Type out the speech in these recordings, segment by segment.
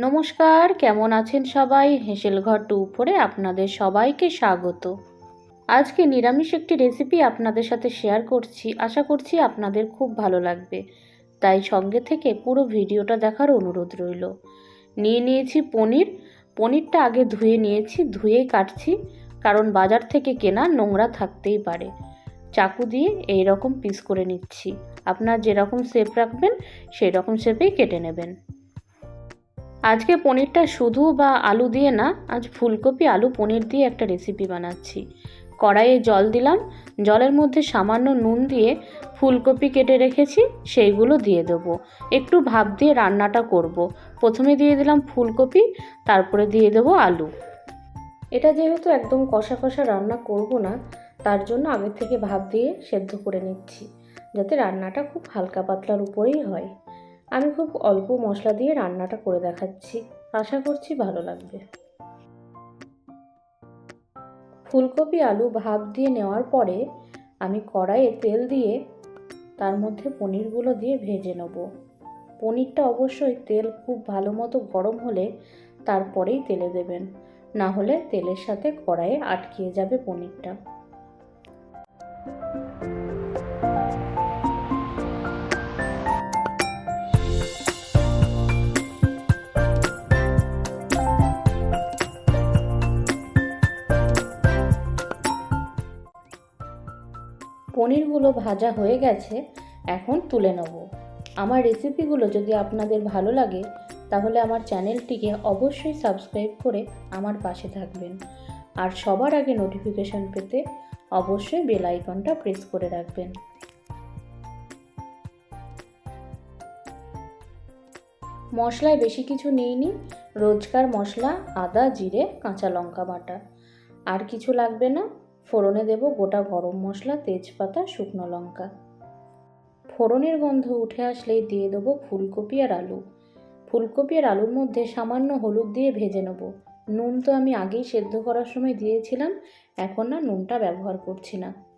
নমস্কার, কেমন আছেন সবাই? হেসেল ঘর টু উপরে আপনাদের সবাইকে স্বাগত। আজকে নিরামিষ একটি রেসিপি আপনাদের সাথে শেয়ার করছি। আশা করছি আপনাদের খুব ভালো লাগবে। তাই সঙ্গে থেকে পুরো ভিডিওটা দেখার অনুরোধ রইল। নিয়ে নিয়েছি পনির। পনিরটা আগে ধুয়ে নিয়েছি, ধুয়েই কাটছি, কারণ বাজার থেকে কেনা নোংরা থাকতেই পারে। চাকু দিয়ে এই রকম পিস করে নিচ্ছি। আপনার যেরকম শেপ রাখবেন সেই রকম শেপেই কেটে নেবেন। আজকে পনিরটা শুধু বা আলু দিয়ে না, আজ ফুলকপি, আলু, পনির দিয়ে একটা রেসিপি বানাচ্ছি। কড়াইয়ে জল দিলাম, জলের মধ্যে সামান্য নুন দিয়ে ফুলকপি কেটে রেখেছি, সেইগুলো দিয়ে দেবো। একটু ভাব দিয়ে রান্নাটা করব। প্রথমে দিয়ে দিলাম ফুলকপি, তারপরে দিয়ে দেবো আলু। এটা যেহেতু একদম কষা কষা রান্না করব না, তার জন্য আগে থেকে ভাপ দিয়ে সেদ্ধ করে নিচ্ছি, যাতে রান্নাটা খুব হালকা পাতলার উপরেই হয়। আমি খুব অল্প মশলা দিয়ে রান্নাটা করে দেখাচ্ছি। আশা করছি ভালো লাগবে। ফুলকপি, আলু ভাপ দিয়ে নেওয়ার পরে আমি কড়াইয়ে তেল দিয়ে তার মধ্যে পনিরগুলো দিয়ে ভেজে নেব। পনিরটা অবশ্যই তেল খুব ভালো মতো গরম হলে তারপরেই তেলে দেবেন। না হলে তেলের সাথে কড়াইয়ে আটকিয়ে যাবে পনিরটা। পনিরগুলো ভাজা হয়ে গেছে, এখন তুলে নেব। আমার রেসিপিগুলো যদি আপনাদের ভালো লাগে, তাহলে আমার চ্যানেলটিকে অবশ্যই সাবস্ক্রাইব করে আমার পাশে থাকবেন। আর সবার আগে নোটিফিকেশন পেতে অবশ্যই বেল আইকনটা প্রেস করে রাখবেন। মশলায় বেশি কিছু নিইনি, রোজকার মশলা, আদা, জিরে, কাঁচা লঙ্কা বাটা। আর কিছু লাগবে না? ফোড়নে দেব গোটা গরম মশলা, তেজপাতা, শুকনো লঙ্কা। ফোড়নের গন্ধ উঠে আসলেই দিয়ে দেবো ফুলকপি আর আলু। ফুলকপি আর আলুর মধ্যে সামান্য হলুদ দিয়ে ভেজে নেব। নুন তো আমি আগেই সেদ্ধ করার সময় দিয়েছিলাম, এখন না নুনটা ব্যবহার করছি না।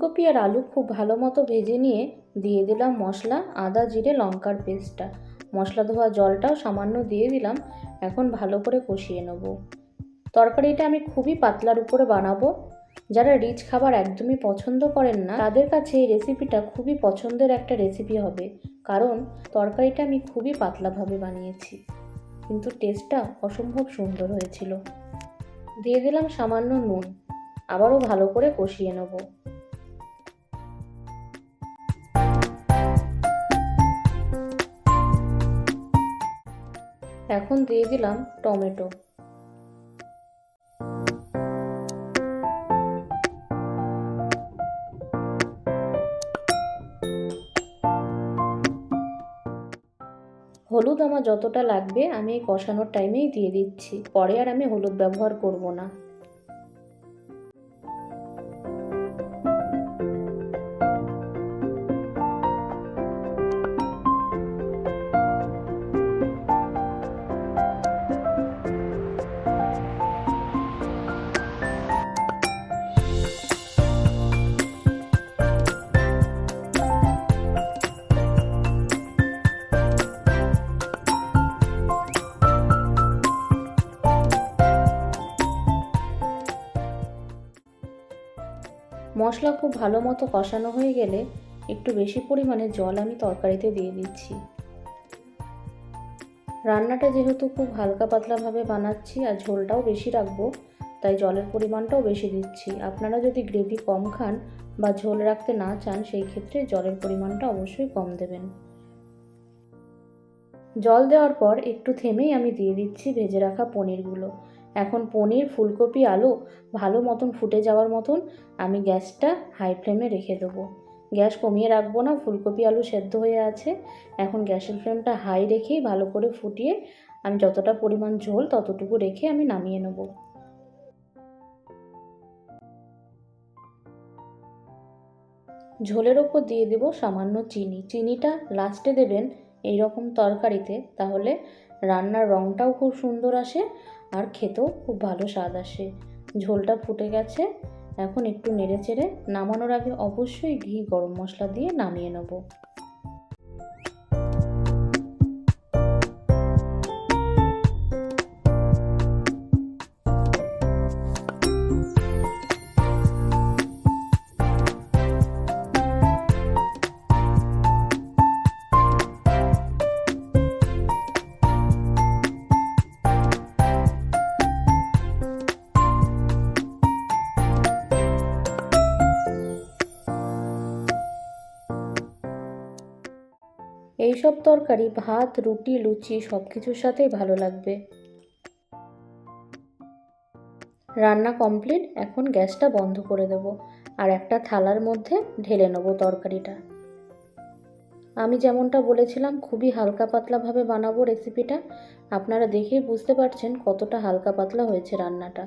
ফুলকপি আর আলু খুব ভালো মতো ভেজে নিয়ে দিয়ে দিলাম মশলা, আদা, জিরে, লঙ্কার পেস্টটা। মশলা ধোয়া জলটাও সামান্য দিয়ে দিলাম। এখন ভালো করে কষিয়ে নেব। তরকারিটা আমি খুবই পাতলার উপরে বানাবো। যারা রিচ খাবার একদমই পছন্দ করেন না, তাদের কাছে এই রেসিপিটা খুবই পছন্দের একটা রেসিপি হবে। কারণ তরকারিটা আমি খুবই পাতলাভাবে বানিয়েছি। কিন্তু টেস্টটা অসম্ভব সুন্দর হয়েছিল। দিয়ে দিলাম সামান্য নুন। আবারও ভালো করে কষিয়ে নেব। এখন দিয়ে দিলাম টমেটো। হলুদ আমার যতটা লাগবে আমি কষানোর টাইমেই দিয়ে দিচ্ছি। পরে আর আমি হলুদ ব্যবহার করব না। মশলা খুব ভালো মতো কষানো হয়ে গেলে একটু বেশি পরিমাণে জল আমি তরকারিতে দিয়ে দিচ্ছি। রান্নাটা যেহেতু খুব হালকা পাতলাভাবে বানাচ্ছি আর ঝোলটাও বেশি রাখব, তাই জলের পরিমাণটাও বেশি দিচ্ছি। আপনারা যদি গ্রেভি কম খান বা ঝোল রাখতে না চান, সেই ক্ষেত্রে জলের পরিমাণটা অবশ্যই কম দেবেন। জল দেওয়ার পর একটু থেমেই আমি দিয়ে দিচ্ছি ভেজে রাখা পনিরগুলো। এখন পনির, ফুলকপি, আলু ভালো মতন ফুটে যাওয়ার মতন আমি গ্যাসটা হাই ফ্লেমে রেখে দেবো। গ্যাস কমিয়ে রাখব না, ফুলকপি, আলু সেদ্ধ হয়ে আছে। এখন গ্যাসের ফ্লেমটা হাই রেখেই ভালো করে ফুটিয়ে আমি যতটা পরিমাণ ঝোল ততটুকু রেখে আমি নামিয়ে নেব। ঝোলের ওপর দিয়ে দেব সামান্য চিনি। চিনিটা লাস্টে দেবেন এই রকম তরকারিতে, তাহলে রান্নার রঙটাও খুব সুন্দর আসে আর খেতেও খুব ভালো স্বাদ আসে। ঝোলটা ফুটে গেছে, এখন একটু নেড়ে চেড়ে নামানোর আগে অবশ্যই ঘি গরম মশলা দিয়ে নামিয়ে নেব। এইসব তরকারি, ভাত, রুটি, লুচি সব কিছুর সাথেই ভালো লাগবে। রান্না কমপ্লিট, এখন গ্যাসটা বন্ধ করে দেব আর একটা থালার মধ্যে ঢেলে নেব তরকারিটা। আমি যেমনটা বলেছিলাম, খুবই হালকা পাতলাভাবে বানাবো রেসিপিটা আপনারা দেখেই বুঝতে পারছেন কতটা হালকা পাতলা হয়েছে রান্নাটা।